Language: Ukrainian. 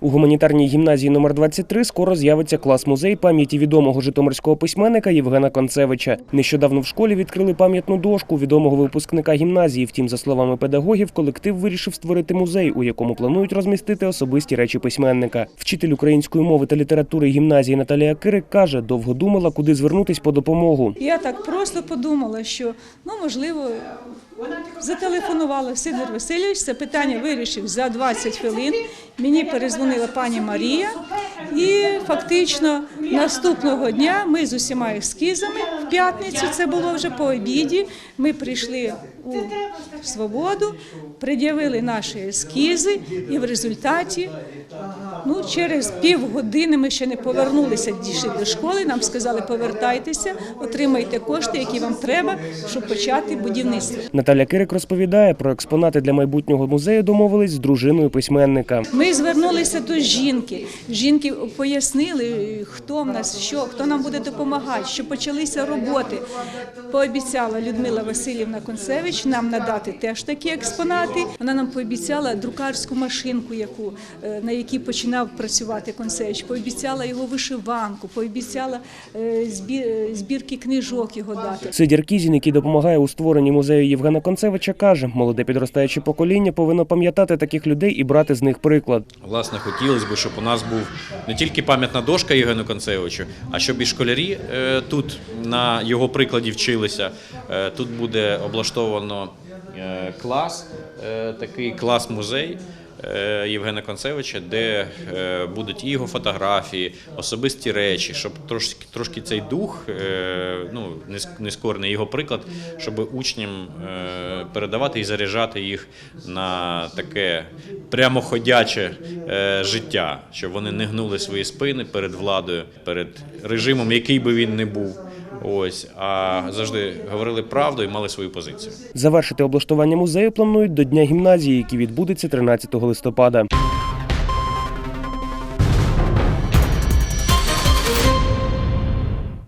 У гуманітарній гімназії номер 23 скоро з'явиться клас-музей пам'яті відомого житомирського письменника Євгена Концевича. Нещодавно в школі відкрили пам'ятну дошку відомого випускника гімназії. Втім, за словами педагогів, колектив вирішив створити музей, у якому планують розмістити особисті речі письменника. Вчитель української мови та літератури гімназії Наталія Кирик каже, довго думала, куди звернутись по допомогу. Я так просто подумала, що ну можливо зателефонувала Сидор Васильович. Це питання вирішив за 20 хвилин. Мені перезвонила пані Марія, і фактично наступного дня ми з усіма ескізами в п'ятницю. Це було вже по обіді. Ми прийшли у свободу, пред'явили наші ескізи, і в результаті. Ну, через півгодини ми ще не повернулися дійшли до школи. Нам сказали, повертайтеся, отримайте кошти, які вам треба, щоб почати будівництво. Наталя Кирик розповідає про експонати для майбутнього музею. Домовились з дружиною письменника. Ми звернулися до жінки. Жінки пояснили, хто в нас, що, хто нам буде допомагати, що почалися роботи. Пообіцяла Людмила Васильівна Концевич нам надати теж такі експонати. Вона нам пообіцяла друкарську машинку, яку е, на якій починав працювати Концевич. Пообіцяла його вишиванку, пообіцяла е, е, збірки книжок його дати. Сидір Кізін, який допомагає у створенні музею Євгена Концевича, каже, молоде підростаюче покоління повинно пам'ятати таких людей і брати з них приклад. Власне, хотілося б, щоб у нас був не тільки пам'ятна дошка Євгену Концевичу, а щоб і школярі е, тут на його прикладі вчилися. Е, Тут буде облаштовано е, клас, е, такий клас-музей. е, Євгена Концевича, де будуть і його фотографії, особисті речі, щоб трошки, трошки цей дух, ну не ск- не його приклад, щоб учням передавати і заряджати їх на таке прямоходяче життя, щоб вони не гнули свої спини перед владою, перед режимом, який би він не був. Ось, а завжди говорили правду і мали свою позицію. Завершити облаштування музею планують до Дня гімназії, який відбудеться 13 листопада.